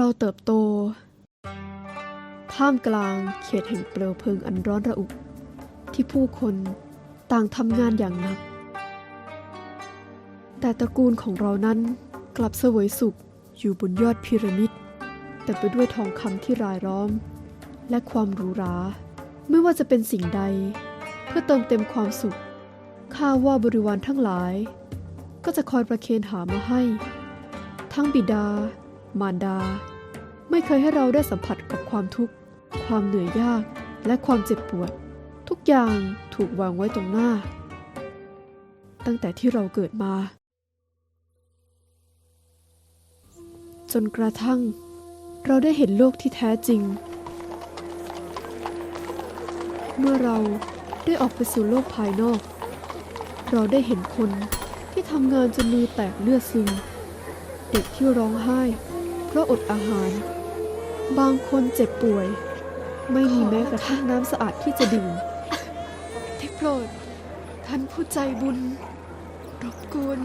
เราเติบโต ท่ามกลางเขตแห่งเปลวเพลิงอันร้อนระอุ ที่ผู้คนต่างทำงานอย่างหนัก แต่ตระกูลของเรานั้นกลับเสวยสุขอยู่บนยอดพีระมิดแต่ไปด้วยทองคำที่รายล้อม และความหรูหราไม่ว่าจะเป็นสิ่งใด เพื่อเติมเต็มความสุขข้าว่าบริวารทั้งหลาย ก็จะคอยประเคนหามาให้ ทั้งบิดา มารดา ไม่เคยให้เราได้สัมผัสกับความทุกข์ ความเหนื่อยยากและความเจ็บปวด ทุกอย่างถูกวางไว้ตรงหน้า ตั้งแต่ที่เราเกิดมา จนกระทั่ง เราได้เห็นโลกที่แท้จริง เมื่อเราได้ออกไปสู่โลกภายนอก เราได้เห็นคนที่ทำงานจนมือแตกเลือดซึม เด็กที่ร้องไห้ เพราะอดอาหาร บางคนเจ็บป่วย ไม่มีแม้กระทั่งน้ำสะอาดที่จะดื่มที่โปรด ท่านผู้ใจบุญ รบกวน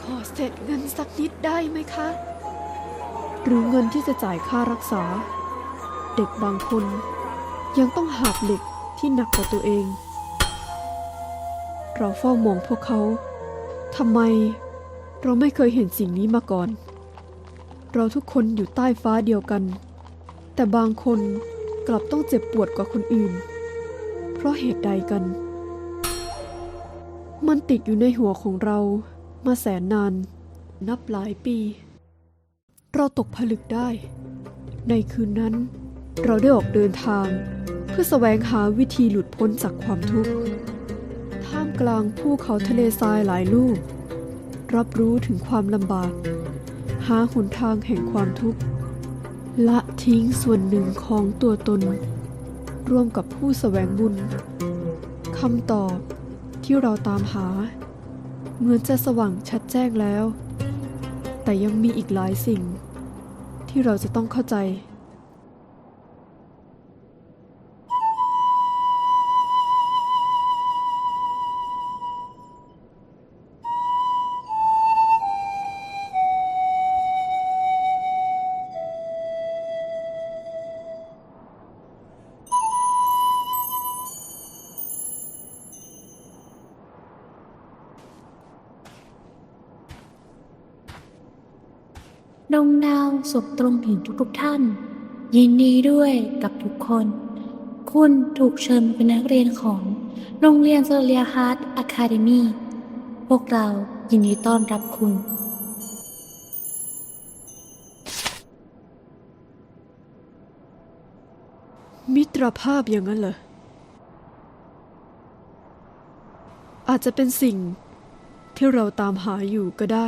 ขอเศษเงินสักนิดได้ไหมคะ หรือเงินที่จะจ่ายค่ารักษา เด็กบางคนยังต้องหาบเหล็กที่หนักกว่าตัวเอง เราเฝ้ามองพวกเขาทำไมเราไม่เคยเห็นสิ่งนี้มาก่อน เราทุกคนอยู่ใต้ฟ้าเดียวกัน แต่บางคนกลับต้องเจ็บปวดกว่าคนอื่น เพราะเหตุใดกัน มันติดอยู่ในหัวของเรามาแสนนาน นับหลายปี เราตกผลึกได้ ในคืนนั้น เราได้ออกเดินทาง เพื่อแสวงหาวิธีหลุดพ้นจากความทุกข์ท่ามกลางภูเขาทะเลทรายหลายลูก รับรู้ถึงความลำบาก หาหนทางแห่งความทุกข์ ละทิ้งส่วนหนึ่งของตัวตน ร่วมกับผู้แสวงบุญคำตอบที่เราตามหา เหมือนจะสว่างชัดแจ้งแล้ว แต่ยังมีอีกหลายสิ่ง ที่เราจะต้องเข้าใจ ดวงดาวสบตรงถึงทุกๆท่าน ยินดีด้วยกับทุกคน คุณถูกเชิญเป็นนักเรียนของโรงเรียนโซเลียฮาร์ดอะคาเดมีพวกเรายินดีต้อนรับคุณ มิตรภาพอย่างนั้นเหรอ อาจจะเป็นสิ่งที่เราตามหาอยู่ก็ได้